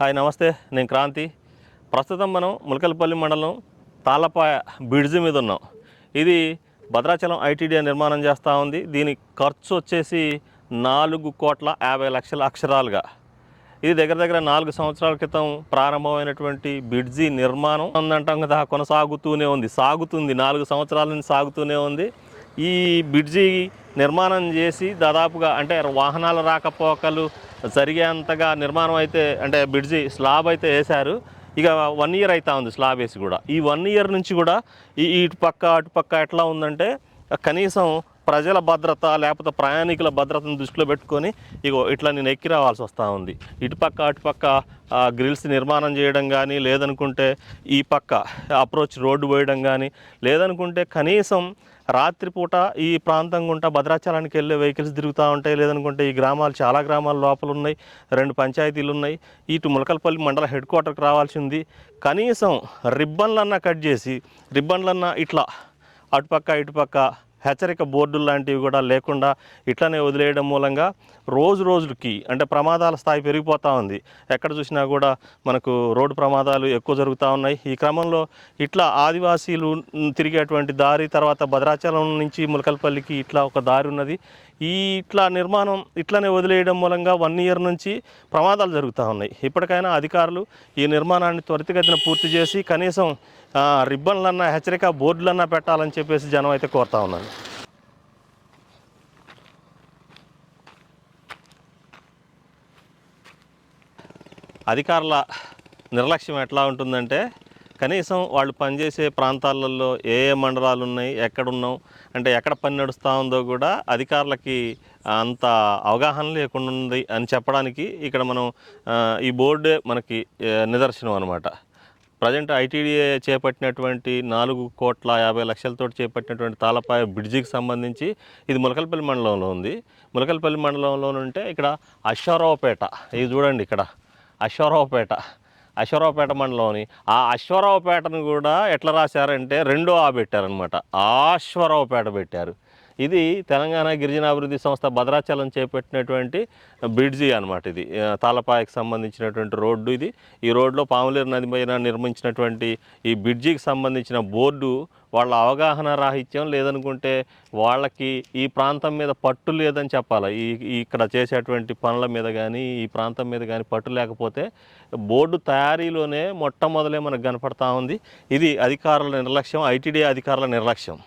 Hi నమస్తే. నేను క్రాంతి. ప్రస్తుతం మనం ములకల్పల్లి మండలం తాళ్ళపాయ బ్రిడ్జి మీద ఉన్నాం. ఇది భద్రాచలం ఐటీడీ నిర్మాణం చేస్తూ ఉంది. దీని ఖర్చు వచ్చేసి నాలుగు కోట్ల యాభై లక్షల అక్షరాలుగా. ఇది దగ్గర దగ్గర నాలుగు సంవత్సరాల క్రితం ప్రారంభమైనటువంటి బ్రిడ్జి నిర్మాణం ఉందంటాం కదా కొనసాగుతూనే ఉంది. సాగుతుంది నాలుగు సంవత్సరాల నుంచి సాగుతూనే ఉంది. ఈ బ్రిడ్జి నిర్మాణం చేసి దాదాపుగా అంటే వాహనాల రాకపోకలు జరిగేంతగా నిర్మాణం అయితే అంటే బ్రిడ్జి స్లాబ్ అయితే వేశారు. ఇక వన్ ఇయర్ అవుతా ఉంది స్లాబ్ వేసి కూడా. ఈ వన్ ఇయర్ నుంచి కూడా ఈ ఇటు పక్క అటు పక్క ఎట్లా ఉందంటే కనీసం ప్రజల భద్రత లేకపోతే ప్రయాణికుల భద్రతను దృష్టిలో పెట్టుకొని ఇగో ఇట్లా నేను ఎక్కి రావాల్సి వస్తూ ఉంది. ఇటుపక్క అటుపక్క గ్రిల్స్ నిర్మాణం చేయడం కానీ లేదనుకుంటే ఈ పక్క అప్రోచ్ రోడ్డు పోయడం కానీ లేదనుకుంటే కనీసం రాత్రిపూట ఈ ప్రాంతం గుంటా భద్రాచలానికి వెళ్ళే వెహికల్స్ తిరుగుతూ ఉంటాయి. లేదనుకుంటే ఈ గ్రామాలు చాలా గ్రామాల లోపల ఉన్నాయి రెండు పంచాయతీలు ఉన్నాయి ఇటు ములకల్పల్లి మండల హెడ్ క్వార్టర్కి రావాల్సింది. కనీసం రిబ్బన్లన్నా కట్ చేసి రిబ్బన్లన్నా ఇట్లా అటుపక్క ఇటుపక్క హెచ్చరిక బోర్డులు లాంటివి కూడా లేకుండా ఇట్లనే వదిలేయడం మూలంగా రోజు రోజుకి అంటే ప్రమాదాల స్థాయి పెరిగిపోతూ ఉంది. ఎక్కడ చూసినా కూడా మనకు రోడ్డు ప్రమాదాలు ఎక్కువ జరుగుతూ ఉన్నాయి. ఈ క్రమంలో ఇట్లా ఆదివాసీలు తిరిగేటువంటి దారి తర్వాత భద్రాచలం నుంచి ములకల్పల్లికి ఇట్లా ఒక దారి ఉన్నది. ఈ ఇట్లా నిర్మాణం ఇట్లనే వదిలేయడం మూలంగా వన్ ఇయర్ నుంచి ప్రమాదాలు జరుగుతూ ఉన్నాయి. ఇప్పటికైనా అధికారులు ఈ నిర్మాణాన్ని త్వరితగతిన పూర్తి చేసి కనీసం రిబ్బన్లన్నా హెచ్చరిక బోర్డులన్నా పెట్టాలని చెప్పేసి జనం అయితే కోరుతా ఉన్నాను అధికారుల నిర్లక్ష్యం ఎట్లా ఉంటుందంటే కనీసం వాళ్ళు పనిచేసే ప్రాంతాలలో ఏ ఏ మండలాలు ఉన్నాయి ఎక్కడున్నాం అంటే ఎక్కడ పని నడుస్తూ ఉందో కూడా అధికారులకి అంత అవగాహన లేకుండా ఉంది అని చెప్పడానికి ఇక్కడ మనం ఈ బోర్డే మనకి నిదర్శనం అనమాట ప్రజెంట్ ఐటీడీఏ చేపట్టినటువంటి నాలుగు కోట్ల యాభై లక్షలతో చేపట్టినటువంటి తాళపాయ బ్రిడ్జికి సంబంధించి ఇది ములకల్పల్లి మండలంలో ఉంది. ములకల్పల్లి మండలంలో ఉంటే ఇక్కడ అశ్వారావుపేట ఇది చూడండి ఇక్కడ అశ్వారావుపేట. అశ్వరావుపేట మండలంని ఆ అశ్వరావుపేటను కూడా ఎట్లా రాశారంటే రెండో ఆ పెట్టారనమాట ఆశ్వరావుపేట పెట్టారు. ఇది తెలంగాణ గిరిజనాభివృద్ధి సంస్థ భద్రాచలం చేపట్టినటువంటి బ్రిడ్జి అనమాట ఇది. తాలపాయకు సంబంధించినటువంటి రోడ్డు ఇది. ఈ రోడ్లో పాములేరు నది పైన నిర్మించినటువంటి ఈ బ్రిడ్జికి సంబంధించిన బోర్డు వాళ్ళ అవగాహన రాహిత్యం లేదనుకుంటే వాళ్ళకి ఈ ప్రాంతం మీద పట్టు లేదని చెప్పాలి. ఈ ఈ ఇక్కడ చేసేటువంటి పనుల మీద కానీ ఈ ప్రాంతం మీద కానీ పట్టు లేకపోతే బోర్డు తయారీలోనే మొట్టమొదలే మనకు కనపడతా ఉంది. ఇది అధికారుల నిర్లక్ష్యం ఐటీడీ అధికారుల నిర్లక్ష్యం.